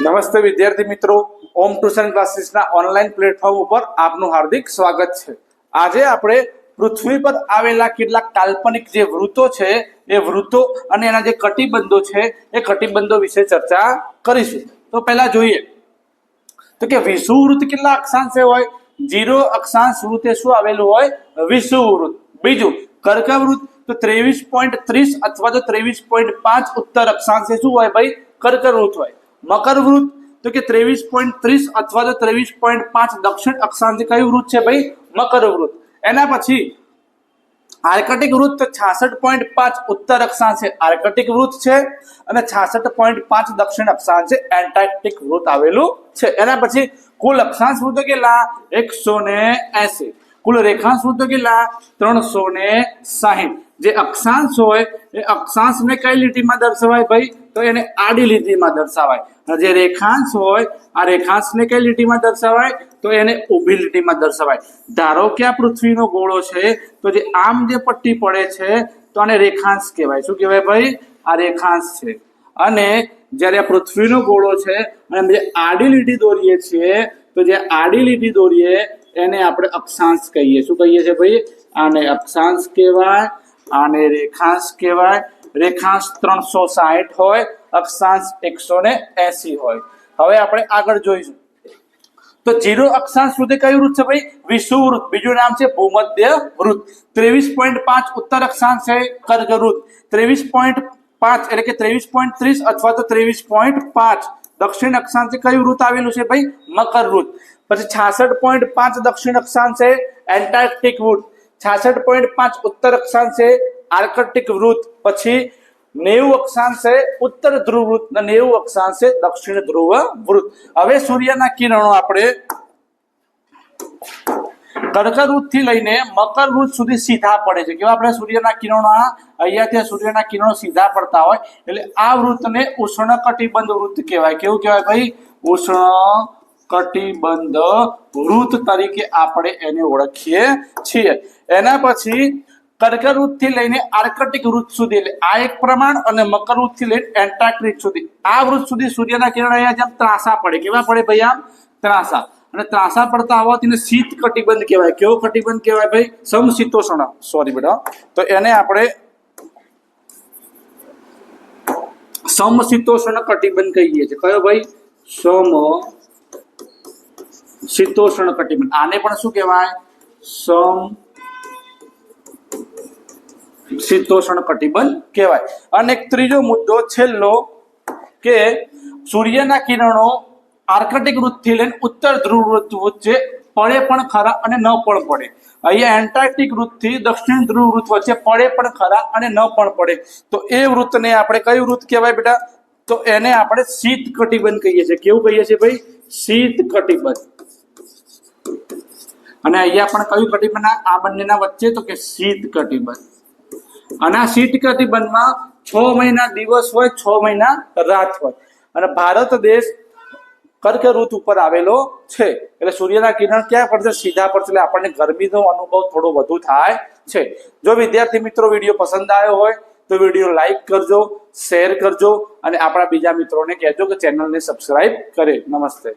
નમસ્તે વિદ્યાર્થી મિત્રો. ઓમ ટ્યુશન ક્લાસીસના ઓનલાઈન પ્લેટફોર્મ ઉપર આપનું હાર્દિક સ્વાગત છે. આજે આપણે પૃથ્વી પર આવેલા કેટલાક કાલ્પનિક જે વૃત્તો છે, એ વૃત્તો અને એના જે કટિબંધો છે, એ કટિબંધો વિશે ચર્ચા કરીશું. તો પહેલા જોઈએ. તો કે વિષુવૃત્ત કેટલા અક્ષાંશે હોય? જીરો અક્ષાંશ વૃત્તે શું આવેલું હોય? વિષુવૃત્ત બીજું કર્કવૃત્ત તો ત્રેવીસ પોઈન્ટ ત્રીસ અથવા તો ત્રેવીસ પોઈન્ટ પાંચ ઉત્તર અક્ષાંશે શું હોય ભાઈ? કર્કવૃત્ત હોય. મકરવૃત્ત તો કે ત્રેવીસ પોઈન્ટ ત્રીસ અથવા તો ત્રેવીસ પોઈન્ટ પાંચ દક્ષિણ અક્ષાંશ કયું વૃત છે ભાઈ? મકર વૃત. એના પછી, આર્કટિક વૃત્ત છાસઠ પોઈન્ટ પાંચ ઉત્તર અક્ષાંશે આર્કટિક વૃત્ત છે અને છાસઠ પોઈન્ટ પાંચ દક્ષિણ અક્ષાંશે એન્ટાર્કટિક વૃત્ત આવેલું છે. એના પછી, કુલ અક્ષાંશ વૃત્તો કેટલા? એકસો ને એસી. કુલ રેખાંશ વૃત્તો કેટલા? ત્રણસો ને સાહીઠ. જે અક્ષાંશ હોય, એ અક્ષાંશને કઈ લીટીમાં દર્શાવાય ભાઈ? તો એને આડી લીટીમાં દર્શાવાય. અને જે રેખાંશ હોય, આ રેખાંશને કઈ લીટીમાં દર્શાવાય? તો એને ઊભી લીટીમાં દર્શાવાય. ધારો કે આ પૃથ્વીનો ગોળો છે, તો જે આમ જે પટ્ટી પડે છે, તો આને રેખાંશ કહેવાય. શું કહેવાય ભાઈ? આ રેખાંશ છે. અને જ્યારે આ પૃથ્વીનો ગોળો છે, અને જે આડી લીટી દોરીએ છીએ, તો જે આડી લીટી દોરીએ, એને આપણે અક્ષાંશ કહીએ. શું કહીએ છીએ ભાઈ? આને અક્ષાંશ કહેવાય આને રેખાંશ કહેવાય. રેખાંશ ત્રણસો સાહીઠ હોય, અક્ષાંશ એકસો ને એસી હોય. હવે આપણે આગળ જોઈશું. તો જીરો અક્ષાંશ સુધી કયું વૃત્ત છે ભાઈ? વિષુવવૃત્ત બીજું નામ છે ભૂમધ્ય વૃત્ત. ત્રેવીસ પોઈન્ટ પાંચ ઉત્તર અક્ષાંશ છે કર્કવૃત્ત ત્રેવીસ પોઈન્ટ પાંચ એટલે કે ત્રેવીસ પોઈન્ટ ત્રીસ અથવા તો ત્રેવીસ પોઈન્ટ પાંચ. દક્ષિણ અક્ષાંશે કયું વૃત્ત આવેલું છે ભાઈ? મકર વૃત્ત. પછી છાસઠ પોઈન્ટ પાંચ દક્ષિણ અક્ષાંશે એન્ટાર્કટિક વૃત્ત. છાસઠ પોઈન્ટ પાંચ ઉત્તર અક્ષાંશે આર્કટિક વૃત્ત પછી નેવું અક્ષાંશે ઉત્તર ધ્રુવ વૃત્ત અને નેવું અક્ષાંશે દક્ષિણ ધ્રુવ વૃત્ત. હવે સૂર્યના કિરણો આપણે કર્કવૃતથી લઈને મકર વૃત સુધી સીધા પડે છે. કેવા આપણે સૂર્યના કિરણો અહીંયાથી સૂર્યના કિરણો સીધા પડતા હોય. એટલે આ વૃત્તને ઉષ્ણ કટિબંધ વૃત્ત કહેવાય. કેવું કહેવાય ભાઈ? ઉષ્ણ કટિબંધ વૃત તરીકે આપણે એને ઓળખીએ છીએ. એના પછી કર્કવૃતથી લઈને આર્કટિક વૃત સુધી, એટલે આ એક પ્રમાણ અને મકરવૃત્તથી લઈને એન્ટાર્કટિક સુધી. આ વૃત સુધી સૂર્યના કિરણ અહીંયા જેમ ત્રાસા પડે. કેવા પડે ભાઈ આમ? ત્રાસા. અને ત્રાસા પડતા હોવાથી શીત કટિબંધ કહેવાય. કેવો કટિબંધ કહેવાય ભાઈ? સમશીતોષણ. સોરી બેટા. તો એને આપણે સમશીતોષણ કટિબંધ કહીએ છીએ. કયો ભાઈ? સમ શીતોષણ કટિબંધ. આને પણ શું કહેવાય? સમ શીતોષ્ણ કટિબંધ કહેવાય. અને એક ત્રીજો મુદ્દો છેલ્લો કે સૂર્યના કિરણો આર્કટિક વૃત્તથી લઈને ઉત્તર ધ્રુવ વૃત્ત વચ્ચે પડે પણ ખરા અને ન પણ પડે. અહીંયા એન્ટાર્કટિક વૃત્તથી દક્ષિણ ધ્રુવ વૃત્ત વચ્ચે પડે પણ ખરા અને ન પણ પડે. તો એ વૃત્તને આપણે કયું વૃત્ત કહેવાય બેટા? તો એને આપણે શીત કટિબંધ કહીએ છીએ. કેવું કહીએ છીએ ભાઈ? શીત કટિબંધ. અને અહીંયા પણ કયું કટિબંધ આ- બંનેના વચ્ચે તો કે શીત કટિબંધ અને આ શીત કટિબંધમાં છ મહિના દિવસ હોય, છ મહિના રાત હોય. અને ભારત દેશ કર્ક ઋતુ ઉપર આવેલો છે. એટલે સૂર્યના કિરણ ક્યાં પડશે? સીધા પડશે. એટલે આપણને ગરમીનો અનુભવ થોડો વધુ થાય છે. જો વિદ્યાર્થી મિત્રો વીડિયો પસંદ આવ્યો હોય, તો વીડિયો લાઈક કરજો, શેર કરજો, અને આપણા બીજા મિત્રોને કહેજો કે ચેનલને સબસ્ક્રાઈબ કરે. નમસ્તે.